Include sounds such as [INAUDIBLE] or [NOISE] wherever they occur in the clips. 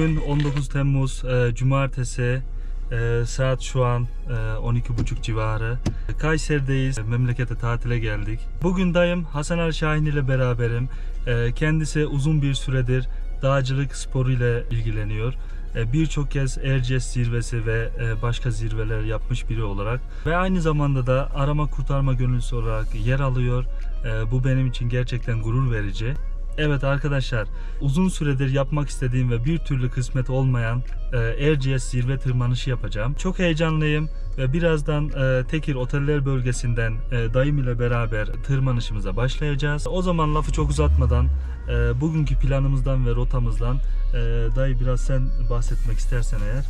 Bugün 19 Temmuz e, Cumartesi e, saat şu an e, 12.30 civarı. Kayseri'deyiz. Memlekete tatile geldik. Bugün dayım Hasan Ali Şahin ile beraberim. E, kendisi uzun bir süredir dağcılık sporu ile ilgileniyor. E, Birçok kez Erciyes zirvesi ve e, başka zirveler yapmış biri olarak ve aynı zamanda da arama kurtarma gönüllüsü olarak yer alıyor. E, Bu benim için gerçekten gurur verici. Evet arkadaşlar uzun süredir yapmak istediğim ve bir türlü kısmet olmayan e, Erciyes zirve tırmanışı yapacağım. Çok heyecanlıyım ve birazdan e, Tekir Oteller bölgesinden e, dayım ile beraber tırmanışımıza başlayacağız. O zaman lafı çok uzatmadan e, bugünkü planımızdan ve rotamızdan e, dayı biraz sen bahsetmek istersen eğer.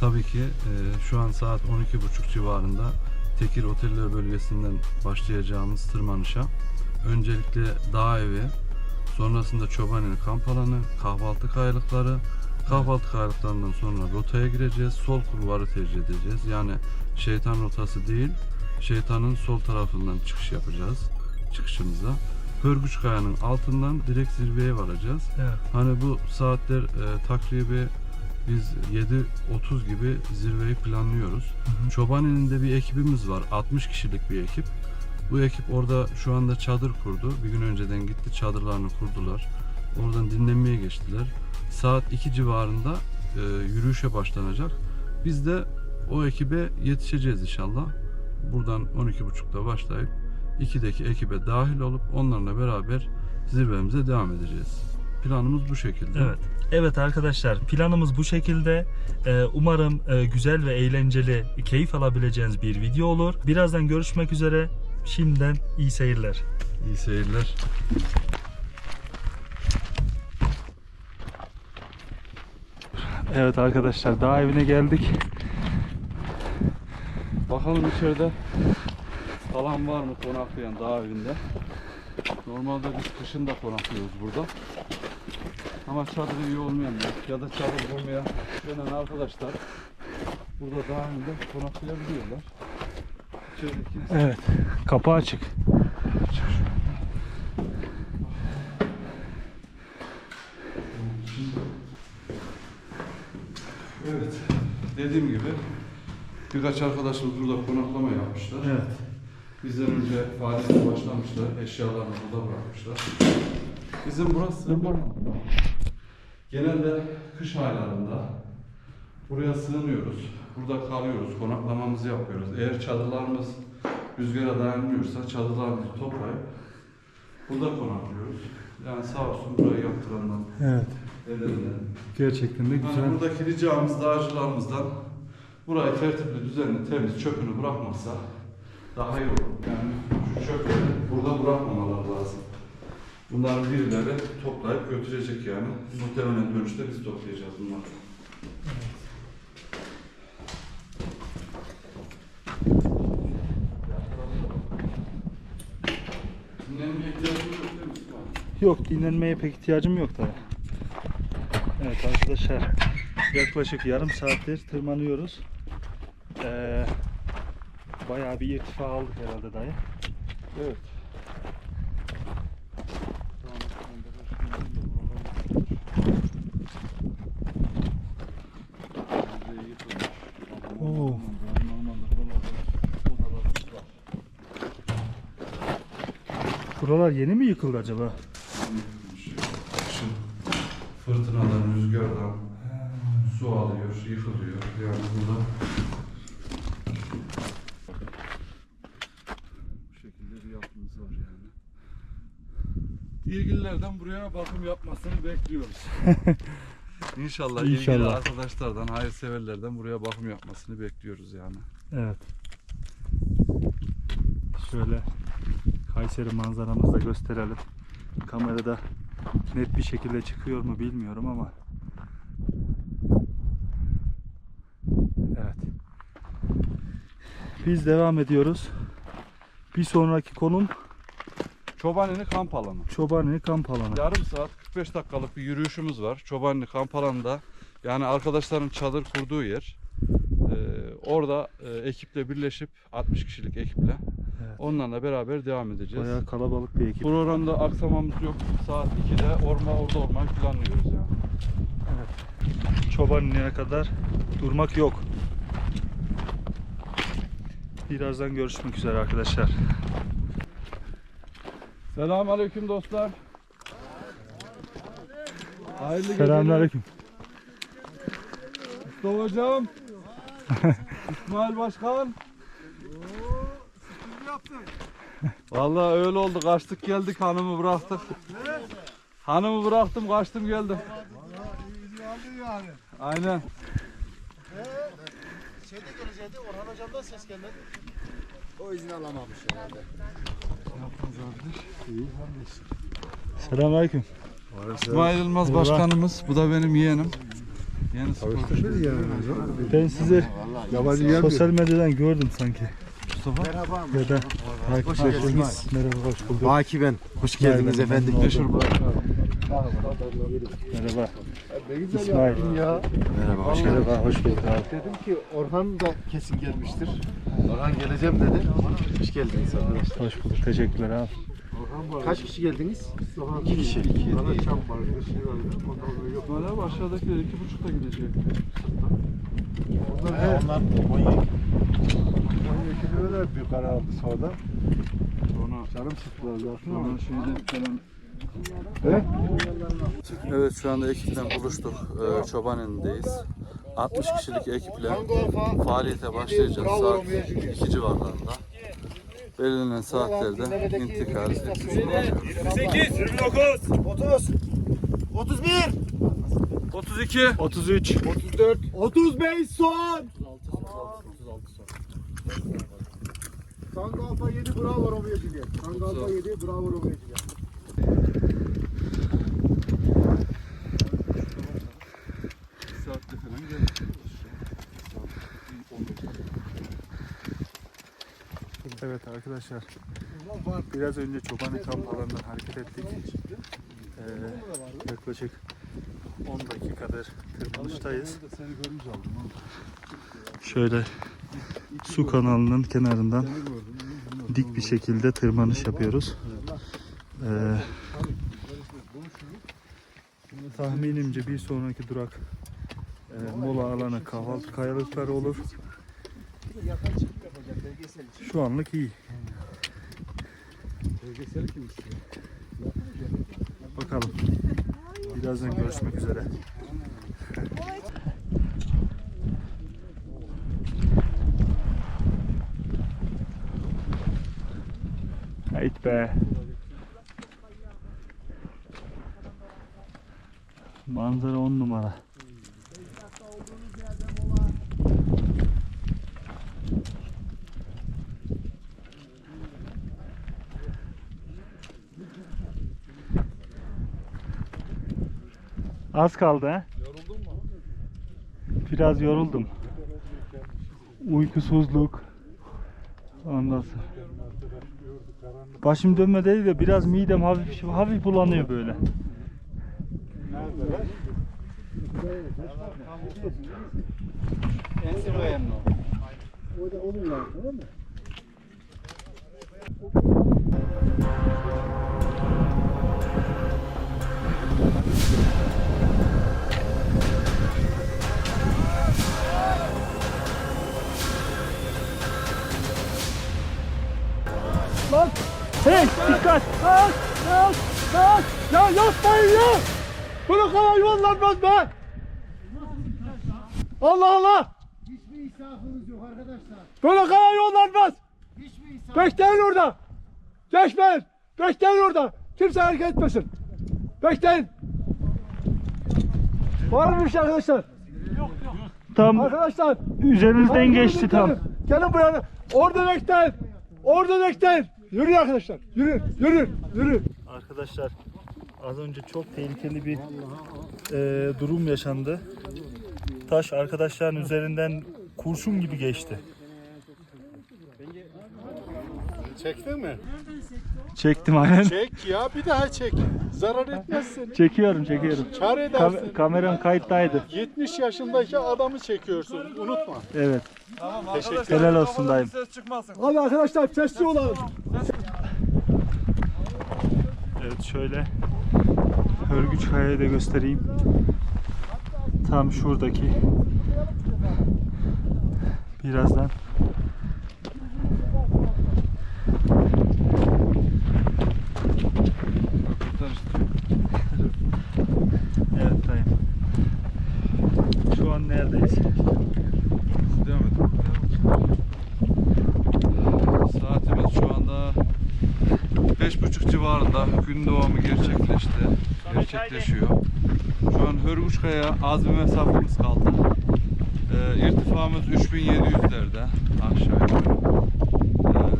Tabii ki e, şu an saat 12.30 civarında Tekir Oteller bölgesinden başlayacağımız tırmanışa öncelikle dağ evi, sonrasında Çobaneli kamp alanı, kahvaltı kayalıkları, kahvaltı kayalıklarından sonra rotaya gireceğiz. Sol kulvarı tercih edeceğiz. Yani şeytan rotası değil, şeytanın sol tarafından çıkış yapacağız çıkışımıza. Hörgüç Kaya'nın altından direkt zirveye varacağız. Evet. Hani bu saatler e, takribi biz 7.30 gibi zirveyi planlıyoruz. hı. Çobani'nin bir ekibimiz var. 60 kişilik bir ekip. Bu ekip orada şu anda çadır kurdu. Bir gün önceden gitti çadırlarını kurdular. Oradan dinlenmeye geçtiler. Saat 2 civarında e, yürüyüşe başlanacak. Biz de o ekibe yetişeceğiz inşallah. Buradan 12.30'da başlayıp 2'deki ekibe dahil olup onlarla beraber zirvemize devam edeceğiz. Planımız bu şekilde. Evet. Evet arkadaşlar planımız bu şekilde. Ee, umarım e, güzel ve eğlenceli, keyif alabileceğiniz bir video olur. Birazdan görüşmek üzere. Şimdiden iyi seyirler. İyi seyirler. Evet arkadaşlar dağ evine geldik. Bakalım içeride alan var mı konaklayan dağ evinde. Normalde biz kışın da konaklıyoruz burada. Ama çadır iyi olmayan ya da çadır bulmayan gelen arkadaşlar burada dağ evinde konaklayabiliyorlar. Evet. Kapı açık. Evet. Dediğim gibi birkaç arkadaşımız burada konaklama yapmışlar. Evet. Bizden önce faaliyete başlamışlar. Eşyalarını burada bırakmışlar. Bizim burası genelde kış aylarında buraya sığınıyoruz. Burada kalıyoruz, konaklamamızı yapıyoruz. Eğer çadırlarımız rüzgara dayanmıyorsa çadırlarımızı toplayıp burada konaklıyoruz. Yani sağ olsun burayı yaptıranlar Evet. ellerinden. Gerçekten de Yani buradaki ricamız dağcılarımızdan burayı tertipli, düzenli, temiz, çöpünü bırakmazsa daha iyi olur. Yani şu çöpleri burada bırakmamaları lazım. Bunların birileri toplayıp götürecek yani. Muhtemelen dönüşte biz toplayacağız bunları. Dinlenmeye ihtiyacımız yok değil mi Osman? Yok dinlenmeye pek ihtiyacım yok tabi. Evet arkadaşlar yaklaşık yarım saattir tırmanıyoruz. Ee, bayağı bir irtifa aldık herhalde dayı. Evet. Oo. Buralar yeni mi yıkıldı acaba? Fırtınadan, rüzgardan su alıyor, yıkılıyor. Yani burada bu şekilde bir yapımız var yani. İlgililerden buraya bakım yapmasını bekliyoruz. [LAUGHS] İnşallah, ilgili İnşallah. arkadaşlardan, hayırseverlerden buraya bakım yapmasını bekliyoruz yani. Evet. Şöyle Kayseri manzaramızı da gösterelim. Kamerada net bir şekilde çıkıyor mu bilmiyorum ama. Evet. Biz devam ediyoruz. Bir sonraki konum Çobanini kamp alanı. Çobani kamp alanı. Yarım saat 45 dakikalık bir yürüyüşümüz var. Çobanlı kamp alanında. Yani arkadaşların çadır kurduğu yer. Ee, orada e, ekiple birleşip 60 kişilik ekiple Evet. onlarla beraber devam edeceğiz. Bayağı kalabalık bir ekip. Programda aksamamız yok. Saat 2'de orma orada olmayı planlıyoruz ya. Çoban inene kadar durmak yok. Birazdan görüşmek üzere arkadaşlar. Selamünaleyküm dostlar. Hayırlı Selamünaleyküm. Mustafa Hocam. [LAUGHS] İsmail Başkan. Vallahi öyle oldu. Kaçtık geldik hanımı bıraktık. Hanımı bıraktım kaçtım geldim. Aynen. Şeyde gelecekti, Orhan Hocam'dan ses gelmedi. O izin alamamış herhalde. Selamünaleyküm. İsmail Yılmaz Başkanımız. Bu da benim yeğenim. Yeni sporcu. Ben sizi Yabancı sosyal medyadan gördüm sanki. Mustafa. Merhaba. Ya da takipçiniz. Merhaba, hoş bulduk. Baki ben. Hoş geldiniz Merhaba, efendim. Meşhur oldum. Merhaba. İsmail. Merhaba, hoş Merhaba, hoş bulduk abi. Dedim ki Orhan da kesin gelmiştir. Orhan geleceğim dedi. Hoş geldiniz arkadaşlar. Hoş bulduk. Teşekkürler abi. Kaç kişi geldiniz? İki kişi. Bana çam var, bir şey abi aşağıdakiler iki buçukta gidecek. Onlar, onlar Onun ikili öyle bir karar aldı sonra. Sonra Canım sıktılar zaten sonra ama. şeyde falan. He? Evet şu anda ekiple buluştuk. Ee, Çobaneli'ndeyiz. 60 kişilik ekiple faaliyete başlayacağız saat 2 civarlarında. Belirlenen saatlerde intikal olacağız. 30, 31, 32 33. 34, 35 son. Tango Alfa 7 bravo Romeo Juliet. Tango Alfa 7 bravo Romeo Juliet. saatte falan geldik. Evet arkadaşlar. Biraz önce Çobani kamp alanından hareket ettik. Ee, yaklaşık 10 dakikadır tırmanıştayız. Şöyle su kanalının kenarından dik bir şekilde tırmanış yapıyoruz. Ee, tahminimce bir sonraki durak e, mola alanı kahvaltı kayalıkları olur. Şu anlık iyi. Bakalım. Birazdan görüşmek üzere. Hayt be. Manzara on numara. Az kaldı ha? Yoruldun mu? Biraz yoruldum. Uykusuzluk. Ondan sonra. Başım dönme değil de biraz midem hafif hafif bulanıyor böyle. Hey dikkat! Lan! Lan! Lan! Ya yapmayın ya! Bunu kadar yollanmaz be! Allah Allah! Hiçbir israfınız yok arkadaşlar. Böyle kadar yollanmaz! Hiçbir israf. Bekleyin orada! Geçmeyin! Bekleyin orada! Kimse hareket etmesin! Bekleyin! Var mı bir şey arkadaşlar? Tam arkadaşlar üzerinizden geçti tam. Gelin buraya. Orada bekleyin. Orada bekleyin. Yürü arkadaşlar. Yürü, yürü, yürü. Arkadaşlar az önce çok tehlikeli bir e, durum yaşandı. Taş arkadaşların üzerinden kurşun gibi geçti. Çektin mi? Çektim aynen. Çek ya bir daha çek. Zarar etmez seni. Çekiyorum, çekiyorum. Kar edersin. Kam- kameram kayıttaydı. 70 yaşındaki adamı çekiyorsun. Unutma. Evet. Helal olsun dayım. Hadi arkadaşlar sessiz olalım. Evet şöyle Hörgüç Kaya'yı da göstereyim. Tam şuradaki. Birazdan. Evet dayım. Şu an neredeyiz? Devam edelim. Saatimiz şu anda beş civarında gün doğumu gerçekleşti. Gerçekleşiyor. Şu an Hörgüçkaya az bir mesafemiz kaldı. Ee, irtifamız 3700'lerde aşağı yukarı. Ee,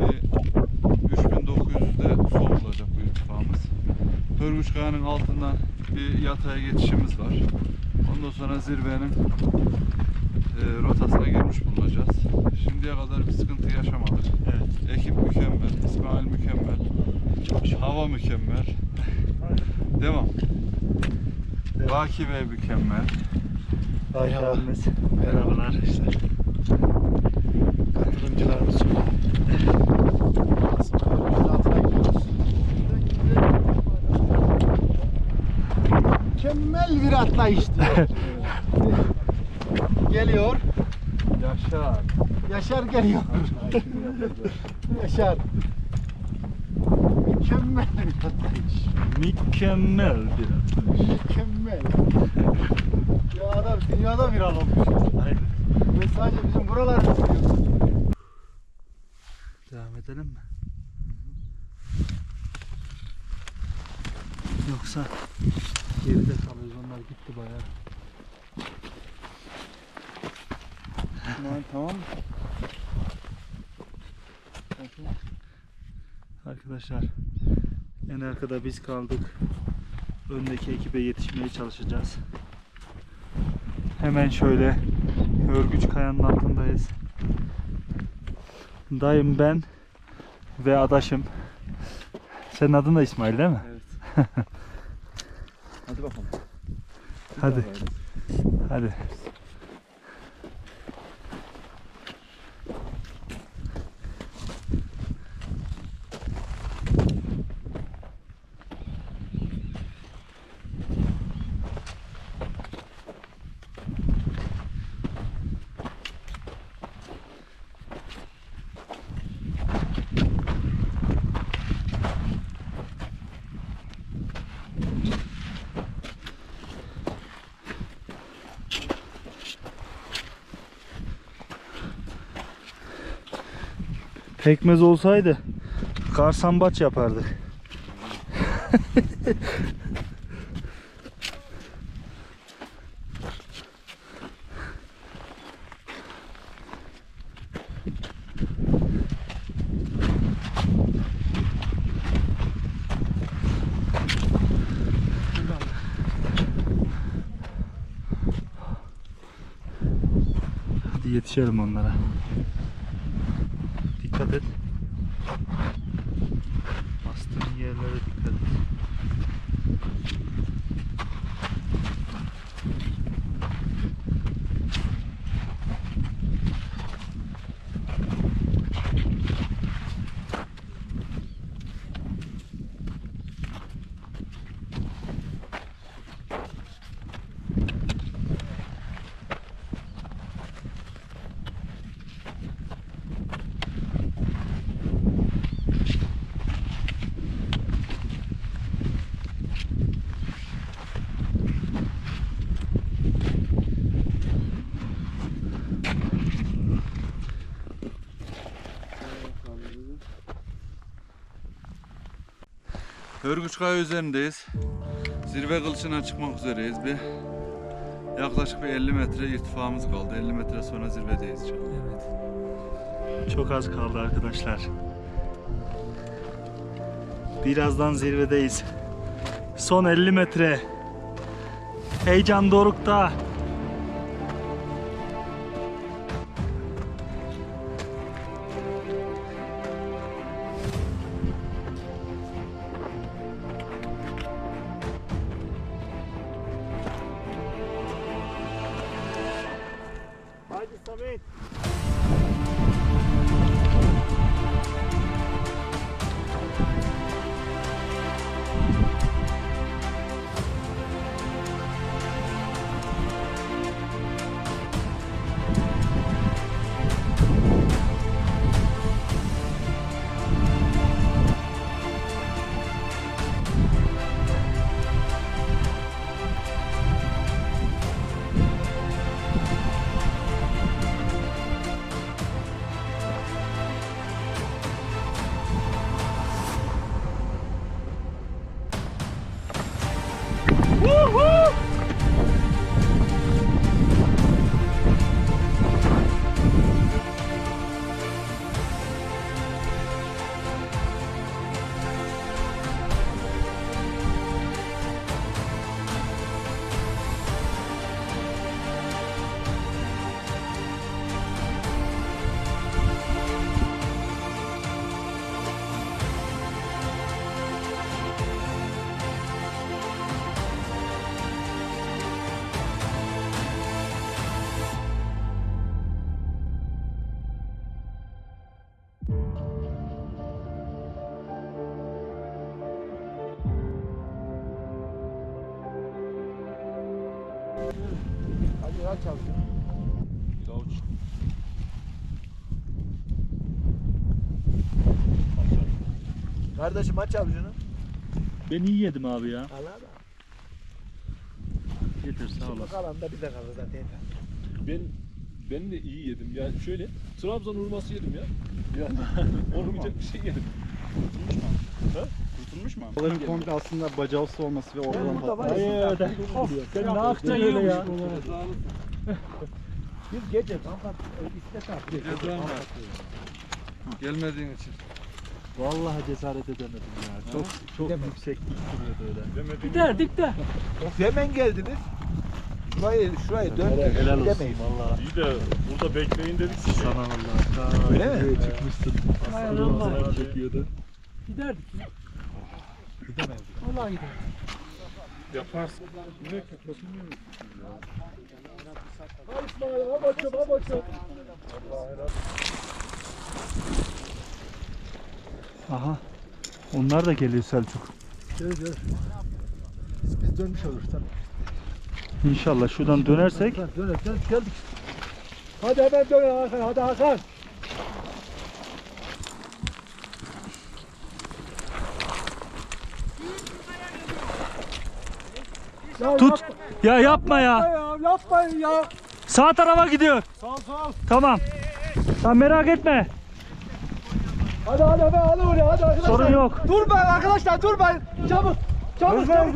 bir 3900'de son olacak bu irtifamız. Hörgüçkaya'nın altından bir yataya geçişimiz var. Ondan sonra zirvenin e, rotasına girmiş bulunacağız. Şimdiye kadar bir sıkıntı yaşamadık. Evet. Ekip mükemmel, İsmail mükemmel, hava mükemmel. Devam. Baki Bey mükemmel. Hoş geldiniz. Merhabalar. Katılımcılarımız çok. Mükemmel bir atlayış diyor. geliyor. Yaşar. Yaşar geliyor. [LAUGHS] Yaşar. Mükemmel bir atlayış. Mükemmel bir atlayış. Mükemmel. ya adam dünyada bir olmuş. Aynen. Ve sadece bizim buralarda biliyoruz. Devam edelim mi? Yoksa geride kalıyoruz. Onlar gitti bayağı. Tamam, tamam. Arkadaşlar en arkada biz kaldık. Öndeki ekibe yetişmeye çalışacağız. Hemen şöyle Hörgüç Kaya'nın altındayız. Dayım ben ve adaşım. Senin adın da İsmail değil mi? Evet. [LAUGHS] Hadi bakalım. Hadi. Hadi. Pekmez olsaydı karsambaç yapardık. [LAUGHS] Dikkat Hörgüç Kaya üzerindeyiz. Zirve kılıçına çıkmak üzereyiz. Bir yaklaşık bir 50 metre irtifamız kaldı. 50 metre sonra zirvedeyiz. inşallah. Evet. Çok az kaldı arkadaşlar. Birazdan zirvedeyiz. Son 50 metre. Heyecan dorukta. Aç abi. Kardeşim aç abi şunu. Ben iyi yedim abi ya. Al abi. Getir sağ Şimdi kalan da bize kalır zaten. Ben ben de iyi yedim. Yani şöyle Trabzon hurması yedim ya. Ya [LAUGHS] olmayacak bir şey yedim. Balıkların komple aslında bacağısı olması ve oradan patlaması. ya. Sen ne yapacaksın öyle ya? Biz gece kampat istek at. Gelmediğin için. Vallahi cesaret edemedim ya. Çok çok yüksek duruyordu öyle. Giderdik de. Hemen geldiniz. Şurayı, şurayı döndük. Helal olsun Demeyin. vallahi. İyi de burada bekleyin dedik size. Sana vallahi. Öyle mi? Çıkmıştın. Aslında çekiyordu. Giderdik ya. Gidemeyiz. Vallahi giderdik. Yaparsın. İsmail. Aha. Onlar da geliyor Selçuk. Gel gel. Biz, biz dönmüş oluruz tabii. İnşallah şuradan dönersek Dön, dön, dön, geldik. Hadi hemen dön Hakan, hadi Hakan. Ya tut. Yapma Ya yapma ya. Ya, yapmayın ya. Sağ tarafa gidiyor. Sağ sağ. Tamam. Sen merak etme. Hadi hadi hemen alın oraya hadi arkadaşlar. Sorun yok. Durmayın arkadaşlar durmayın. Çabuk. Çabuk çabuk.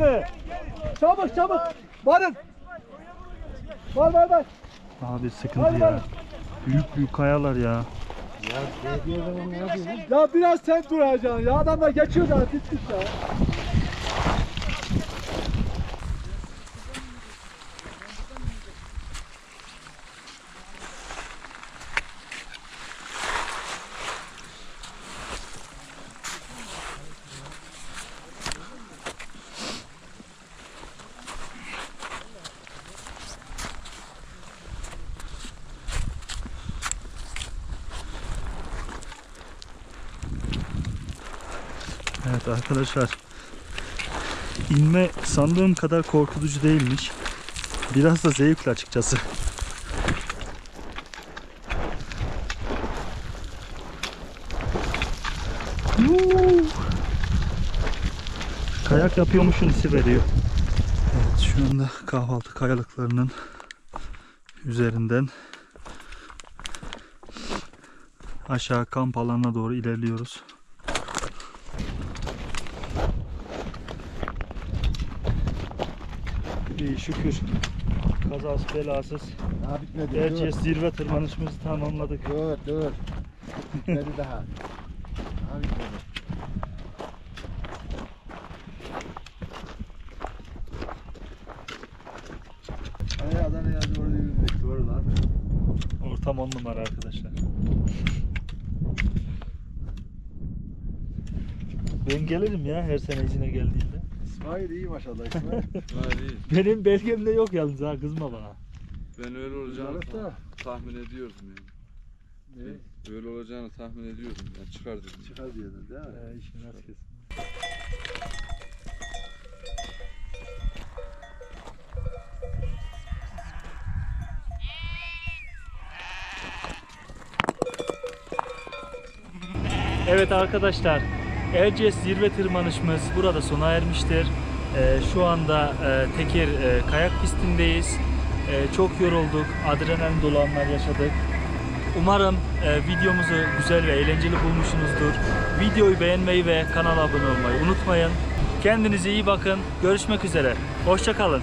Çabuk çabuk. Varın. Var var var. Abi sıkıntı ya. Büyük büyük kayalar ya. Ya biraz sen duracaksın ya. Adamlar geçiyor da bittik ya. Evet arkadaşlar. İnme sandığım kadar korkutucu değilmiş. Biraz da zevkli açıkçası. Kayak yapıyormuşsun hissi veriyor. Evet şu anda kahvaltı kayalıklarının üzerinden aşağı kamp alanına doğru ilerliyoruz. İyi şükür. Kazası belasız. Daha bitmedi. Erciyes zirve tırmanışımızı tamamladık. Dur dur. Bitmedi daha. Daha bitmedi. Ortam on numara arkadaşlar. Ben gelirim ya her sene izine geldiğinde. İsmail iyi maşallah [LAUGHS] İsmail. Hadi. Benim belgemde yok yalnız ha kızma bana. Ben öyle olacağını da. tahmin ediyordum yani. Ne? Öyle olacağını tahmin ediyordum. Yani çıkar dedim. Çıkar diyordun değil mi? Ee, işin rast kesin. Evet arkadaşlar, Erciyes zirve tırmanışımız burada sona ermiştir. Ee, şu anda e, Tekir e, kayak pistindeyiz. E, çok yorulduk, adrenalin dolu anlar yaşadık. Umarım videomuzu güzel ve eğlenceli bulmuşsunuzdur. Videoyu beğenmeyi ve kanala abone olmayı unutmayın. Kendinize iyi bakın. Görüşmek üzere. Hoşçakalın.